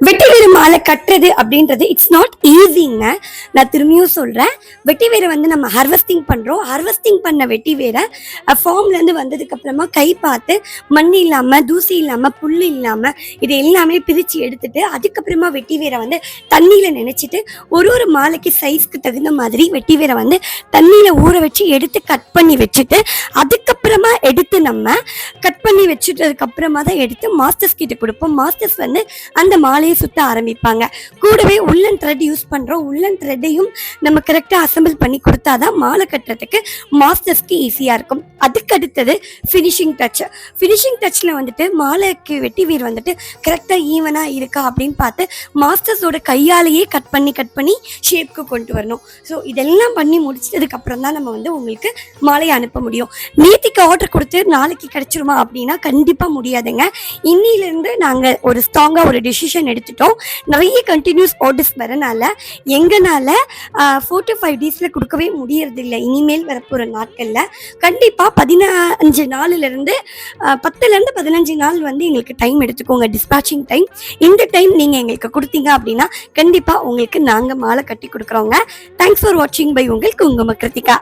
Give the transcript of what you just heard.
வெட்டி வேறு மாலை கட்டுறது அப்படின்றது இட்ஸ் நாட் ஈஸிங்க நான் திரும்பியும் சொல்கிறேன் வெட்டி வேரை வந்து நம்ம ஹார்வெஸ்டிங் பண்ணுறோம் ஹார்வெஸ்டிங் பண்ண வெட்டி வேரை ஃபார்ம்லேருந்து வந்ததுக்கப்புறமா கை பார்த்து மண் இல்லாமல் தூசி இல்லாமல் புல் இல்லாமல் இது எல்லாமே பிரித்து எடுத்துட்டு அதுக்கப்புறமா வெட்டி வேரை வந்து தண்ணியில் நினச்சிட்டு ஒரு ஒரு மாலைக்கு சைஸ்க்கு தகுந்த மாதிரி வெட்டி வேரை வந்து தண்ணியில் ஊற வச்சு எடுத்து கட் பண்ணி வச்சுட்டு அதுக்கப்புறம் எடுத்து நம்ம கட் பண்ணி வச்சுட்டதுக்கு அப்புறமா தான் எடுத்து மாஸ்டர்ஸ் கிட்ட கொடுப்போம். மாஸ்டர்ஸ் வந்து அந்த மாலையை சுத்த ஆரம்பிப்பாங்க. கூடவே உள்ளன் த்ரெட் யூஸ் பண்ணுறோம் உள்ளன் த்ரெட்டையும் நம்ம கரெக்டாக அசெம்பிள் பண்ணி கொடுத்தாதான் மாலை கட்டுறதுக்கு மாஸ்டர்ஸ்க்கு ஈஸியாக இருக்கும். அதுக்கு அடுத்தது ஃபினிஷிங் டச் ஃபினிஷிங் டச்சில் வந்துட்டு மாலைக்கு வெட்டி வீர் வந்துட்டு கரெக்டாக ஈவனாக இருக்கா அப்படின்னு பார்த்து மாஸ்டர்ஸோட கையாலேயே கட் பண்ணி கட் பண்ணி ஷேப்க்கு கொண்டு வரணும். ஸோ இதெல்லாம் பண்ணி முடிச்சதுக்கு அப்புறம் தான் நம்ம வந்து உங்களுக்கு மாலையை அனுப்ப முடியும். நேத்திக்கு ஆர்டர் கொடுத்து நாளைக்கு கிடைச்சிருமா அப்படின்னா கண்டிப்பாக முடியாதுங்க. இன்னிலேருந்து நாங்கள் ஒரு ஸ்ட்ராங்காக ஒரு டெசிஷன் எடுத்துட்டோம். நிறைய கண்டினியூஸ் ஆர்டர்ஸ் வரனால எங்களால் ஃபோர் டு ஃபைவ் டேஸில் கொடுக்கவே முடியறதில்ல. இனிமேல் வரப்போகிற நாட்களில் கண்டிப்பாக பதினஞ்சு நாள்லேருந்து பத்துலேருந்து பதினஞ்சு நாள் வந்து எங்களுக்கு டைம் எடுத்துக்கோங்க டிஸ்பேச்சிங் டைம் இந்த டைம் நீங்கள் எங்களுக்கு கொடுத்தீங்க அப்படின்னா கண்டிப்பாக உங்களுக்கு நாங்கள் மாலை கட்டி கொடுக்குறோங்க. தேங்க்ஸ் ஃபார் வாட்சிங் பை உங்களுக்கு உங்கள் கிருத்திகா.